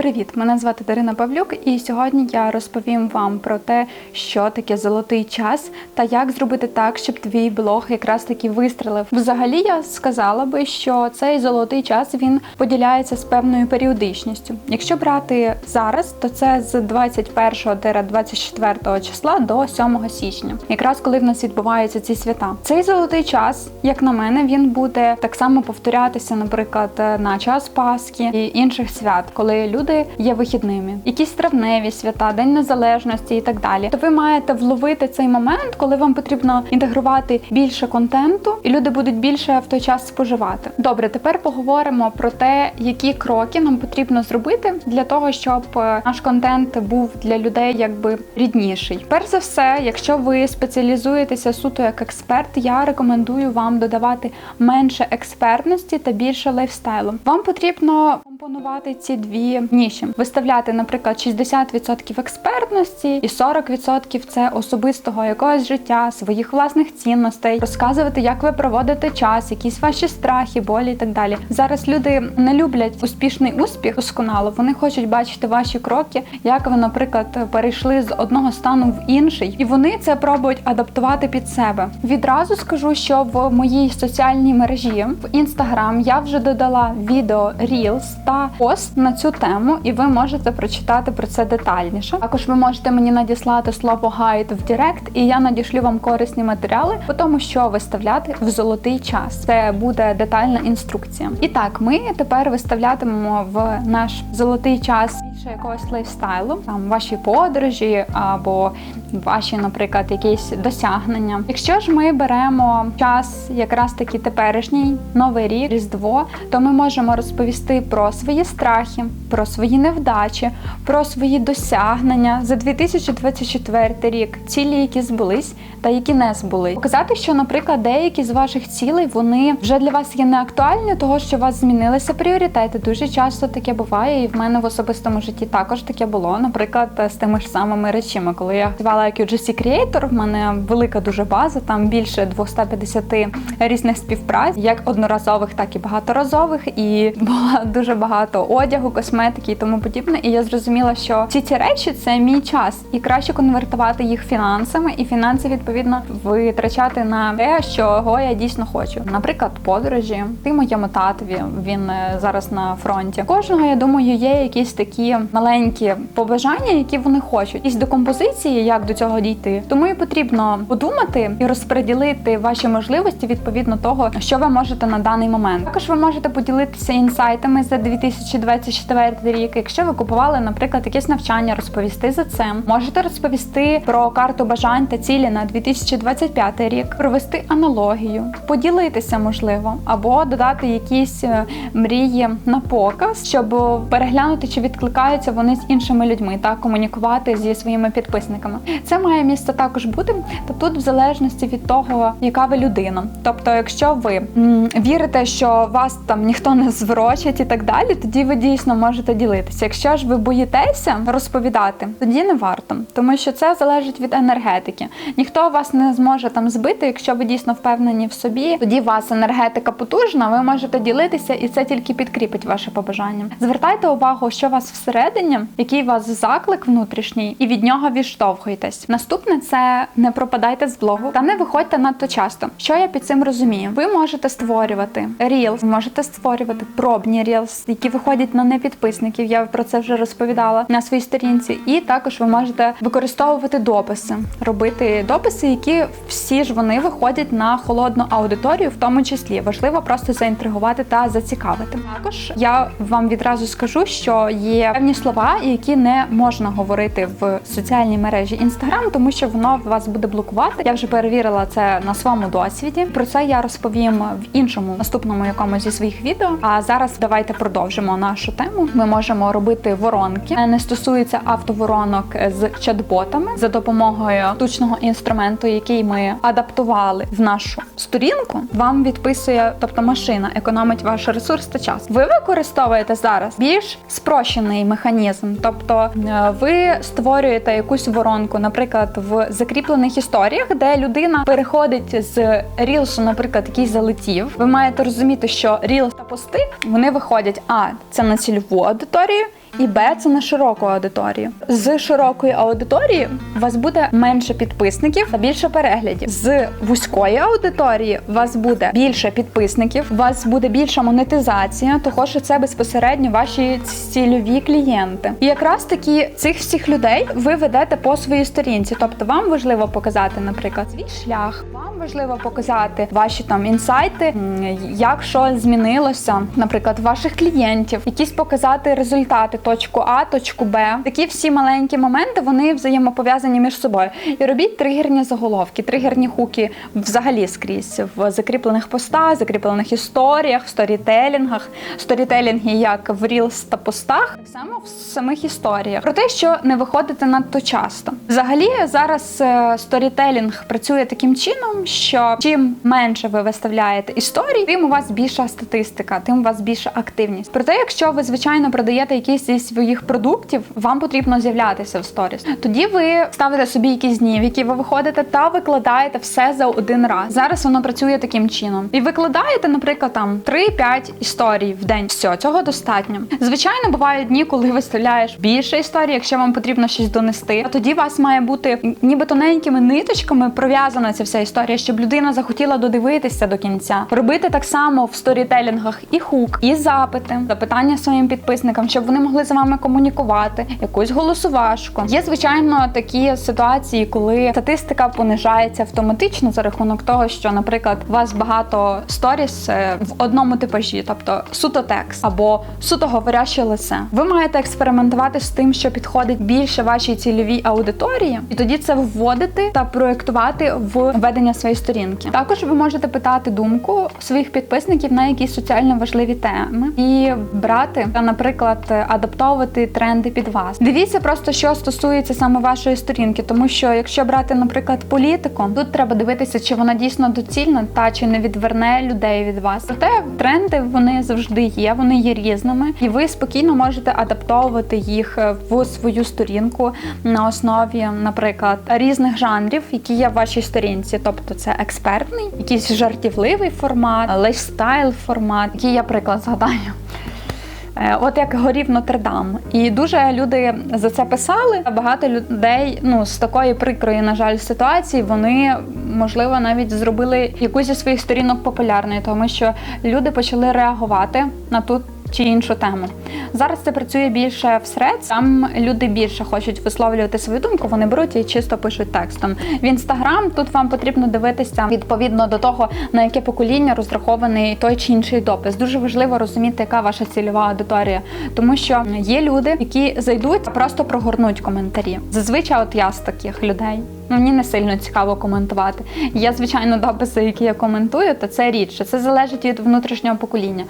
Привіт! Мене звати Дарина Павлюк, і сьогодні я розповім вам про те, що таке золотий час та як зробити так, щоб твій блог якраз таки вистрелив. Взагалі я сказала би, що цей золотий час він поділяється з певною періодичністю. Якщо брати зараз, то це з 21-24 числа до 7 січня, якраз коли в нас відбуваються ці свята. Цей золотий час, як на мене, він буде так само повторятися, наприклад, на час Пасхи і інших свят, коли люди є вихідними, якісь травневі свята, День Незалежності і так далі. То ви маєте вловити цей момент, коли вам потрібно інтегрувати більше контенту, і люди будуть більше в той час споживати. Добре, тепер поговоримо про те, які кроки нам потрібно зробити для того, щоб е, наш контент був для людей якби рідніший. Перш за все, якщо ви спеціалізуєтеся суто як експерт, я рекомендую вам додавати менше експертності та більше лайфстайлу. Вам потрібно компонувати ці дві ніші, виставляти, наприклад, 60% експертності і 40% це особистого якогось життя, своїх власних цінностей, розказувати, як ви проводите час, якісь ваші страхи, болі і так далі. Зараз люди не люблять успішний успіх досконало. Вони хочуть бачити ваші кроки, як ви, наприклад, перейшли з одного стану в інший, і вони це пробують адаптувати під себе. Відразу скажу, що в моїй соціальній мережі в інстаграм я вже додала відео Reels та пост на цю тему, і ви можете прочитати про це детальніше. Також ви можете мені надіслати слово гайд в Директ, і я надішлю вам корисні матеріали по тому, що виставляти в золотий час. Це буде детальна інструкція. І так, ми тепер виставлятимемо в наш золотий час більше якогось лайфстайлу, там ваші подорожі або ваші, наприклад, якісь досягнення. Якщо ж ми беремо час, якраз таки теперішній новий рік, різдво, то ми можемо розповісти про свої страхи, про свої невдачі, про свої досягнення за 2024 рік, цілі, які збулись та які не збулись. Показати, що, наприклад, деякі з ваших цілей вони вже для вас є неактуальні, того що у вас змінилися пріоритети. Дуже часто таке буває, і в мене в особистому житті також таке було. Наприклад, з тими ж самими речами, коли я працювала як UGC Creator, в мене велика дуже база, там більше 250 різних співпраць, як одноразових, так і багаторазових, і було дуже багато одягу, косметики і тому подібне. І я зрозуміла, що всі ці речі це мій час, і краще конвертувати їх фінансами, і фінанси відповідно витрачати на те, чого я дійсно хочу. Наприклад, подорожі, ти моєму татові він е, зараз на фронті. Кожного я думаю, є якісь такі маленькі побажання, які вони хочуть. Якісь до композиції, як до цього дійти. Тому і потрібно подумати і розподілити ваші можливості відповідно того, що ви можете на даний момент. Також ви можете поділитися інсайтами за 2024 рік. Якщо ви купували, наприклад, якесь навчання, розповісти за це. Можете розповісти про карту бажань та цілі на 2025 рік, провести аналогію, поділитися можливо, або додати якісь е, мрії на показ, щоб переглянути, чи відкликаються вони з іншими людьми та комунікувати зі своїми підписниками. Це має місце також бути, та тут в залежності від того, яка ви людина. Тобто, якщо ви вірите, що вас там ніхто не зворочить і так далі, тоді ви дійсно можете ділитися. Якщо ж ви боїтеся розповідати, тоді не варто, тому що це залежить від енергетики. Ніхто вас не зможе там збити, якщо ви дійсно впевнені в собі. Тоді вас енергетика потужна, ви можете ділитися, і це тільки підкріпить ваше побажання. Звертайте увагу, що у вас всередині, який у вас заклик внутрішній, і від нього відштовхуйтесь. Наступне це не пропадайте з блогу та не виходьте надто часто. Що я під цим розумію? Ви можете створювати Reels, можете створювати пробні Reels, які виходять на непідписників. Я про це вже розповідала на своїй сторінці. І також ви можете використовувати дописи, робити дописи, які всі ж вони виходять на холодну аудиторію, в тому числі важливо просто заінтригувати та зацікавити. Також я вам відразу скажу, що є певні слова, які не можна говорити в соціальній мережі Instagram, тому що воно вас буде блокувати. Я вже перевірила це на своєму досвіді. Про це я розповім в іншому наступному якомусь зі своїх відео. А зараз давайте продовжимо нашу тему. Ми можемо робити воронки. Не стосується автоворонок з чат-ботами за допомогою штучного інструменту, який ми адаптували в нашу сторінку. Вам відписує, тобто машина економить ваш ресурс та час. Ви використовуєте зараз більш спрощений механізм, тобто е, ви створюєте якусь воронку, наприклад, в закріплених історіях, де людина переходить з рілсу, наприклад, який залетів. Ви маєте розуміти, що рілс та пости вони виходять, а це на цільову аудиторію. І Б це на широку аудиторію. З широкої аудиторії у вас буде менше підписників та більше переглядів. З вузької аудиторії у вас буде більше підписників, у вас буде більша монетизація, того що це безпосередньо ваші цільові клієнти. І якраз таки цих всіх людей ви ведете по своїй сторінці. Тобто вам важливо показати, наприклад, свій шлях. Вам важливо показати ваші там інсайти, як що змінилося, наприклад, ваших клієнтів, якісь показати результати, точку А, точку Б. Такі всі маленькі моменти вони взаємопов'язані між собою. І робіть тригерні заголовки, тригерні хуки взагалі скрізь в закріплених постах, закріплених історіях, в сторітелінгах, сторітелінги як в рілс та постах, так само в самих історіях. Про те, що не виходите надто часто. Взагалі зараз е, сторітелінг працює таким чином, що чим менше ви виставляєте історій, тим у вас більша статистика, тим у вас більша активність. Проте, якщо ви звичайно продаєте якісь зі своїх продуктів, вам потрібно з'являтися в сторіс. Тоді ви ставите собі якісь дні, в які ви виходите та викладаєте все за один раз. Зараз воно працює таким чином. І викладаєте, наприклад, там 3-5 історій в день. Все, цього достатньо. Звичайно, бувають дні, коли виставляєш більше історій, якщо вам потрібно щось донести. А тоді вас має бути ніби тоненькими ниточками пров'язана ця вся історія, щоб людина захотіла додивитися до кінця. Робити так само в сторітелінгах і хук, і запити, запитання своїм підписникам, щоб вони могли з вами комунікувати, якусь голосувашку. Є звичайно такі ситуації, коли статистика понижається автоматично за рахунок того, що, наприклад, у вас багато сторіс е, в одному типажі, тобто суто текст або суто говоряще лице. Ви маєте експериментувати з тим, що підходить більше вашій цільовій аудиторії, і тоді це вводити та проєктувати в ведення своєї сторінки. Також ви можете питати думку своїх підписників на якісь соціально важливі теми і брати наприклад, адаптовувати тренди під вас. Дивіться просто, що стосується саме вашої сторінки, тому що якщо брати, наприклад, політику, тут треба дивитися, чи вона дійсно доцільна та чи не відверне людей від вас. Проте тренди вони завжди є, вони є різними, і ви спокійно можете адаптовувати їх в свою сторінку на основі, наприклад, різних жанрів, які є в вашій сторінці. Тобто це експертний, якийсь жартівливий формат, лайфстайл формат, який я приклад згадаю. Е, От як горів Нотр-Дам. І дуже люди за це писали. Багато людей ну з такої прикрої, на жаль, ситуації вони можливо навіть зробили якусь зі своїх сторінок популярною, тому що люди почали реагувати на ту чи іншу тему. Зараз це працює більше в Threads, Там люди більше хочуть висловлювати свою думку. Вони беруть і чисто пишуть текстом. В інстаграм тут вам потрібно дивитися відповідно до того, на яке покоління розрахований той чи інший допис. Дуже важливо розуміти, яка ваша цільова аудиторія, тому що є люди, які зайдуть просто прогорнуть коментарі. Зазвичай, от я з таких людей. Мені не сильно цікаво коментувати. Є, звичайно, дописи, які я коментую, то це рідше. Це залежить від внутрішнього покоління.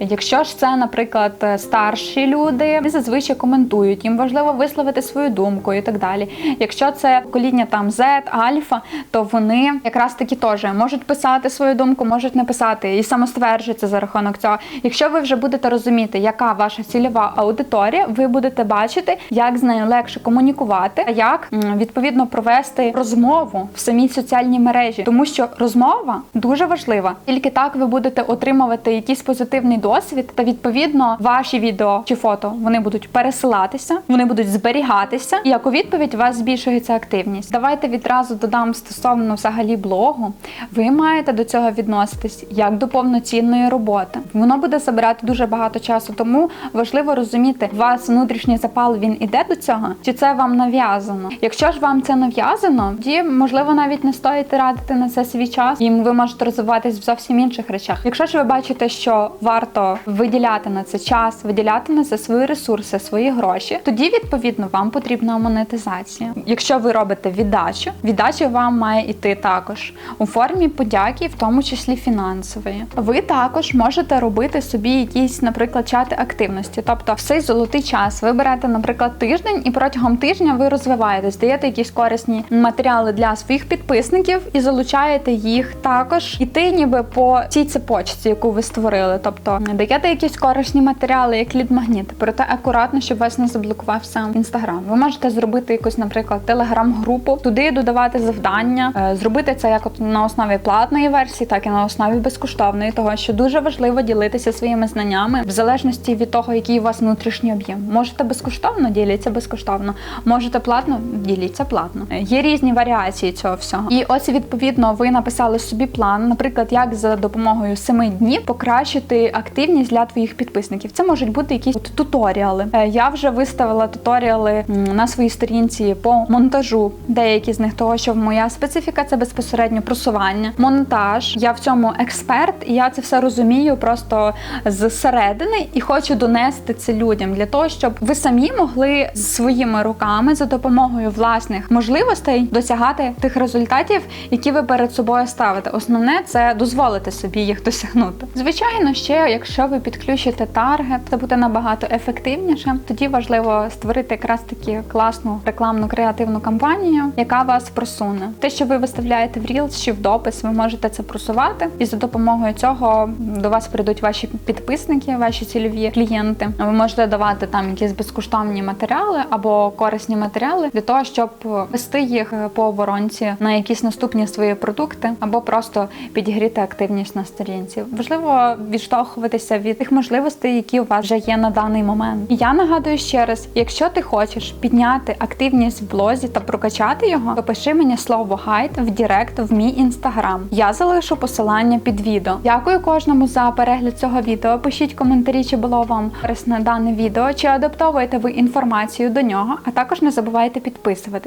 Якщо ж це, наприклад, старші люди, вони зазвичай коментують, їм важливо висловити свою думку і так далі. Якщо це покоління там Z, Альфа, то вони якраз таки теж можуть писати свою думку, можуть не писати і самостверджуються за рахунок цього. Якщо ви вже будете розуміти, яка ваша цільова аудиторія, ви будете бачити, як з нею легше комунікувати, а як відповідно провести розмову в самій соціальній мережі, тому що розмова дуже важлива. Тільки так ви будете отримувати якийсь позитивний досвід, та відповідно ваші відео чи фото вони будуть пересилатися, вони будуть зберігатися, і як у відповідь у вас збільшується активність. Давайте відразу додам стосовно взагалі блогу. Ви маєте до цього відноситись як до повноцінної роботи. Воно буде забирати дуже багато часу, тому важливо розуміти, у вас внутрішній запал він іде до цього, чи це вам нав'язано. Якщо ж вам це нав'язано, тоді можливо навіть не стоїть радити на це свій час, і ви можете розвиватись в зовсім інших речах. Якщо ж ви бачите, що варто виділяти на це час, виділяти на це свої ресурси, свої гроші, тоді відповідно вам потрібна монетизація. Якщо ви робите віддачу, віддача вам має йти також у формі подяки, в тому числі фінансової. Ви також можете робити собі якісь, наприклад, чати активності, тобто в золотий час ви берете, наприклад, тиждень, і протягом тижня ви розвиваєтесь, даєте якісь корисні матеріали для своїх підписників і залучаєте їх також іти ніби по цій цепочці, яку ви створили. Тобто даєте якісь корисні матеріали, як лід-магніт, проте акуратно, щоб вас не заблокував сам інстаграм. Ви можете зробити якусь, наприклад, телеграм-групу, туди додавати завдання, е, зробити це як от на основі платної версії, так і на основі безкоштовної, того що дуже важливо ділитися своїми знаннями в залежності від того, який у вас внутрішній об'єм. Можете безкоштовно діліться безкоштовно, можете платно діліться платно. Е, Є різні варіації цього всього. І ось відповідно ви написали собі план, наприклад, як за допомогою семи днів покращити активність для твоїх підписників. Це можуть бути якісь от туторіали. Е, Я вже виставила туторіали на своїй сторінці по монтажу. Деякі з них того, що моя специфіка це безпосередньо просування, монтаж. Я в цьому експерт, і я це все розумію просто зсередини і хочу донести це людям для того, щоб ви самі могли своїми руками за допомогою власних можливостей досягати тих результатів, які ви перед собою ставите. Основне це дозволити собі їх досягнути. Звичайно, ще якщо ви підключите таргет, це буде набагато ефективніше. Тоді важливо створити якраз таки класну рекламну креативну кампанію, яка вас просуне. Те, що ви виставляєте в Reels чи в допис, ви можете це просувати, і за допомогою цього до вас прийдуть ваші підписники, ваші цільові клієнти. Ви можете давати там якісь безкоштовні матеріали або корисні матеріали для того, щоб вести їх по оборонці на якісь наступні свої продукти, або просто підігріти активність на сторінці. Важливо відштовхуватися від тих можливостей, які у вас вже є на даний момент. І я нагадую ще раз: якщо ти хочеш підняти активність в блозі та прокачати його, то пиши мені слово гайд в Дірект в мій інстаграм. Я залишу посилання під відео. Дякую кожному за перегляд цього відео. Пишіть коментарі, чи було вам корисне дане відео, чи адаптовуєте ви інформацію до нього, а також не забувайте підписуватись.